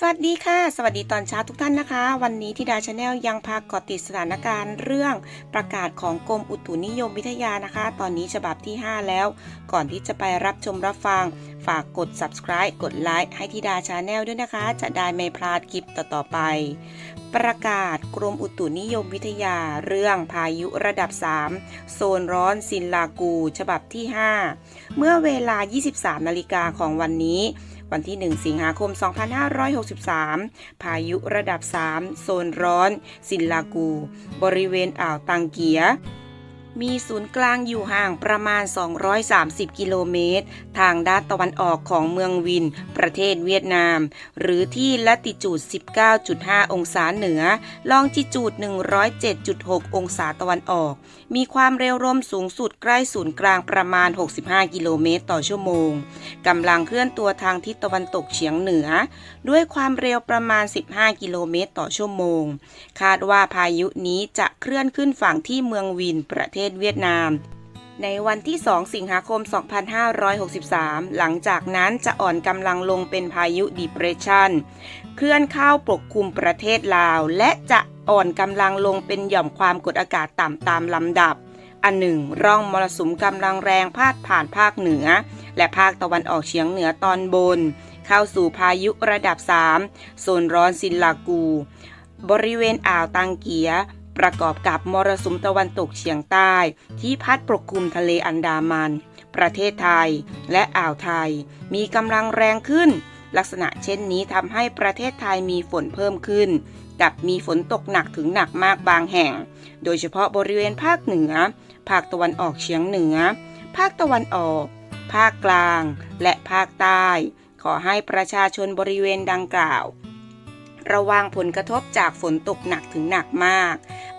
สวัสดีค่ะ สวัสดีตอนเช้าทุกท่านนะคะ วันนี้ที่ดาชาแนลยังพากาะติดสถานการณ์เรื่องประกาศของกรมอุตุนิยมวิทยานะคะ ตอนนี้ฉบับที่ 5 แล้ว ก่อนที่จะไปรับชมรับฟัง ฝากกด subscribe กดไลค์ให้ทิดาชาแนลด้วยนะคะ จะได้ไม่พลาดคลิปต่อๆไป ประกาศกรมอุตุนิยมวิทยา เรื่องพายุระดับ 3 โซนร้อนซินลากู ฉบับที่ 5 เมื่อเวลา 23 นาฬิกาของวันนี้ วันที่ 1 สิงหาคม 2563 พายุระดับ 3 โซนร้อน สินลากู บริเวณอ่าวตังเกีย มีศูนย์กลางอยู่ห่างประมาณ 230 กิโลเมตร ทางด้านตะวันออกของเมืองวิน ประเทศเวียดนาม หรือที่ละติจูด 19.5 องศาเหนือ ลองจิจูด 107.6 องศาตะวันออก มีความเร็วลมสูงสุดใกล้ศูนย์กลางประมาณ 65 กิโลเมตรต่อชั่วโมง กำลังเคลื่อนตัวทางทิศตะวันตกเฉียงเหนือ ด้วยความเร็วประมาณ 15 กิโลเมตรต่อชั่วโมง คาดว่าพายุนี้จะเคลื่อนขึ้นฝั่งที่เมืองวินประเทศเวียดนาม ในวันที่ 2 สิงหาคม 2563 หลังจากนั้นจะอ่อนกำลังลงเป็นพายุดิเปรสชันเคลื่อนเข้าปกคลุมประเทศลาว และจะอ่อนกำลังลงเป็นหย่อมความกดอากาศต่ำตามลำดับ อันหนึ่งร่องมรสุมกำลังแรงพาดผ่านภาคเหนือ และภาคตะวันออกเฉียงเหนือตอนบน เข้าสู่พายุระดับ 3 โซนร้อนซินลากู บริเวณอ่าวตังเกีย ประกอบกับมรสุมตะวันตกเฉียงใต้ ที่พัดปกคลุมทะเลอันดามัน ประเทศไทยและอ่าวไทย มีกำลังแรงขึ้น ลักษณะเช่นนี้ทำให้ประเทศไทยมีฝนเพิ่มขึ้น กับมีฝนตกหนักถึงหนักมากบางแห่ง โดยเฉพาะบริเวณภาคเหนือ ภาคตะวันออกเฉียงเหนือ ภาคตะวันออก ภาคกลาง และภาคใต้ ขอให้ประชาชนบริเวณดังกล่าว ระวังผลกระทบจากฝนตกหนักถึงหนักมาก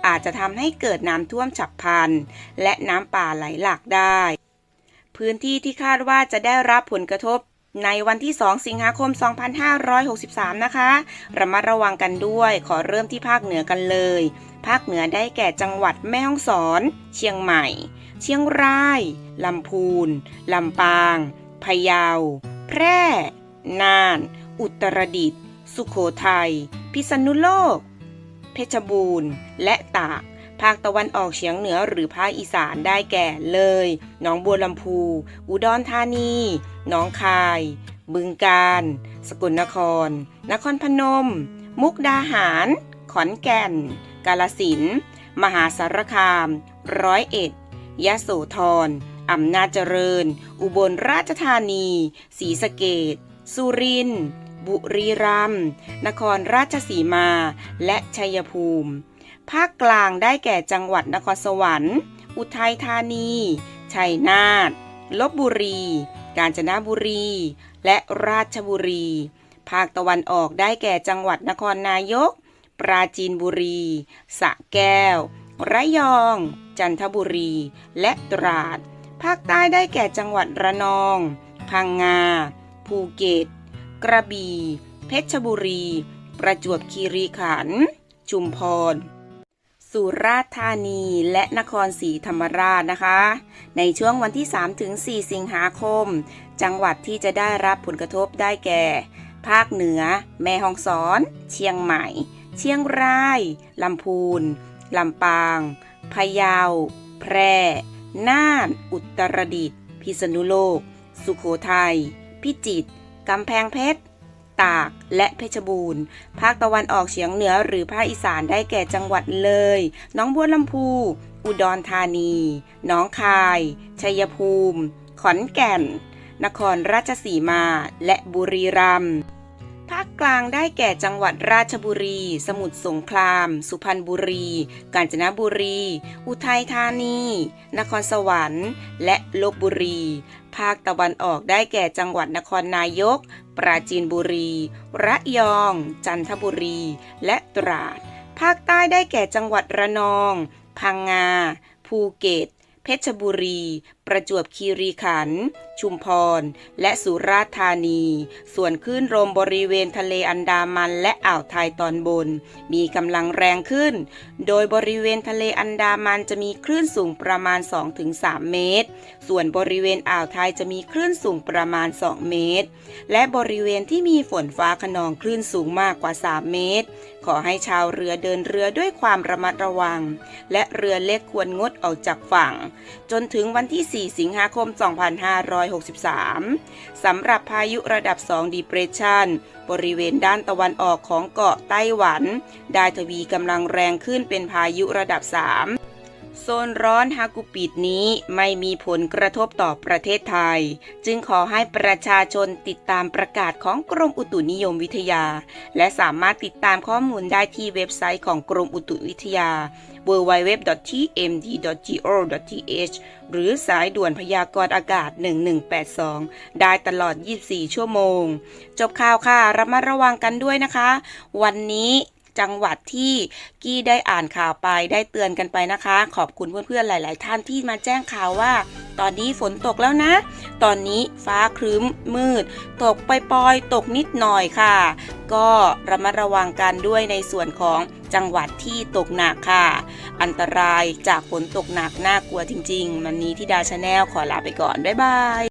อาจจะทำให้เกิดน้ำท่วมฉับพลัน และน้ำป่าไหลหลากได้ พื้นที่ที่คาดว่าจะได้รับผลกระทบในวันที่ 2 สิงหาคม 2563 นะคะ ระมัดระวังกันด้วย ขอเริ่มที่ภาคเหนือกันเลย ภาคเหนือได้แก่จังหวัดแม่ฮ่องสอน เชียงใหม่ เชียงราย ลำพูน ลำปาง พะเยา แพร่ น่าน อุตรดิตถ์ สุโขทัย พิษณุโลก เพชรบูรณ์ และตาก ภาคตะวันออกเฉียงเหนือหรือภาคอีสานได้แก่เลย หนองบัวลำพู อุดรธานี หนองคาย บึงกาฬ สกลนคร นครพนม มุกดาหาร ขอนแก่น กาลสินธุ์มหาสารคาม ร้อยเอ็ด ยะโสธรอำนาจเจริญ อุบลราชธานี ศรีสะเกดสุรินทร์ บุรีรัมย์นครราชสีมา และชัยภูมิ ภาคกลางได้แก่จังหวัดนครสวรรค์ อุทัยธานี ชัยนาทลบบุรี กาญจนบุรี และราชบุรี ภาคตะวันออกได้แก่จังหวัดนครนายก ปราจีนบุรี สระแก้ว ระยอง จันทบุรี และตราด ภาคใต้ได้แก่จังหวัดระนอง พังงา ภูเก็ต กระบี่ เพชรบุรี ประจวบคีรีขันธ์ ชุมพร สุราษฎร์ธานีและนครศรีธรรมราชนะคะ ในช่วงวันที่3ถึง4สิงหาคม จังหวัดที่จะได้รับผลกระทบได้แก่ ภาคเหนือ แม่ฮ่องสอน เชียงใหม่ เชียงราย ลำพูน ลำปาง พะเยา แพร่ น่าน อุตรดิตถ์ พิษณุโลก สุโขทัย พิจิตร กำแพงเพชร ตาก และเพชรบูรณ์ ภาคตะวันออกเฉียงเหนือหรือภาคอีสานได้แก่จังหวัดเลย น้องบัวลำพู อุดรธานีหนองคาย ชัยภูมิ ขอนแก่น นครราชสีมา และบุรีรัมย์ภาคกลางได้แก่จังหวัดราชบุรี สมุทรสงคราม สุพรรณบุรี กาญจนบุรี อุทัยธานี นครสวรรค์ และลบบุรี ภาคตะวันออกได้แก่จังหวัดนครนายก ปราจีนบุรี ระยอง จันทบุรี และตราด ภาคใต้ได้แก่จังหวัดระนอง พังงา ภูเก็ต เพชรบุรี ประจวบคีรีขันธ์ ชุมพร และสุราษฎร์ธานี ส่วนคลื่นลมบริเวณทะเลอันดามันและอ่าวไทยตอนบน มีกำลังแรงขึ้น โดยบริเวณทะเลอันดามันจะมีคลื่นสูงประมาณ 2-3 เมตร ส่วนบริเวณอ่าวไทยจะมีคลื่นสูงประมาณ 2 เมตร และบริเวณที่มีฝนฟ้าขนองคลื่นสูงมากกว่า 3 เมตร ขอให้ชาวเรือเดินเรือด้วยความระมัดระวัง และเรือเล็กควรงดออกจากฝั่ง จนถึงวันที่4 สิงหาคม 2563 สำหรับพายุระดับ 2 ดีเพรสชันบริเวณด้านตะวันออกของเกาะไต้หวัน ได้ทวีกำลังแรงขึ้นเป็นพายุระดับ 3 ซนร้อนฮากุปิดนี้ไม่มีผลกระทบต่อประเทศไทย จึงขอให้ประชาชนติดตามประกาศของกรมอุตุนิยมวิทยา และสามารถติดตามข้อมูลได้ที่เว็บไซต์ของกรมอุตุวิทยา www.tmd.go.th หรือสายด่วนพยากรณ์อากาศ 1182 ได้ตลอด 24 ชั่วโมง จบข่าวค่ะระมัดระวังกันด้วยนะคะ วันนี้ จังหวัดที่กี้ได้อ่านข่าวไปได้เตือนกันไปนะคะ ขอบคุณเพื่อนๆหลาย ๆ ท่านที่มาแจ้งข่าวว่า ตอนนี้ฝนตกแล้วนะ ตอนนี้ฟ้าครึ้มมืด ตกปล่อยๆตกนิดหน่อยค่ะ ก็ระมัดระวังกันด้วยในส่วนของจังหวัดที่ตกหนักค่ะ อันตรายจากฝนตกหนักน่ากลัวจริงๆ วันนี้ที่ดาชาแนลขอลาไปก่อน บ๊ายบาย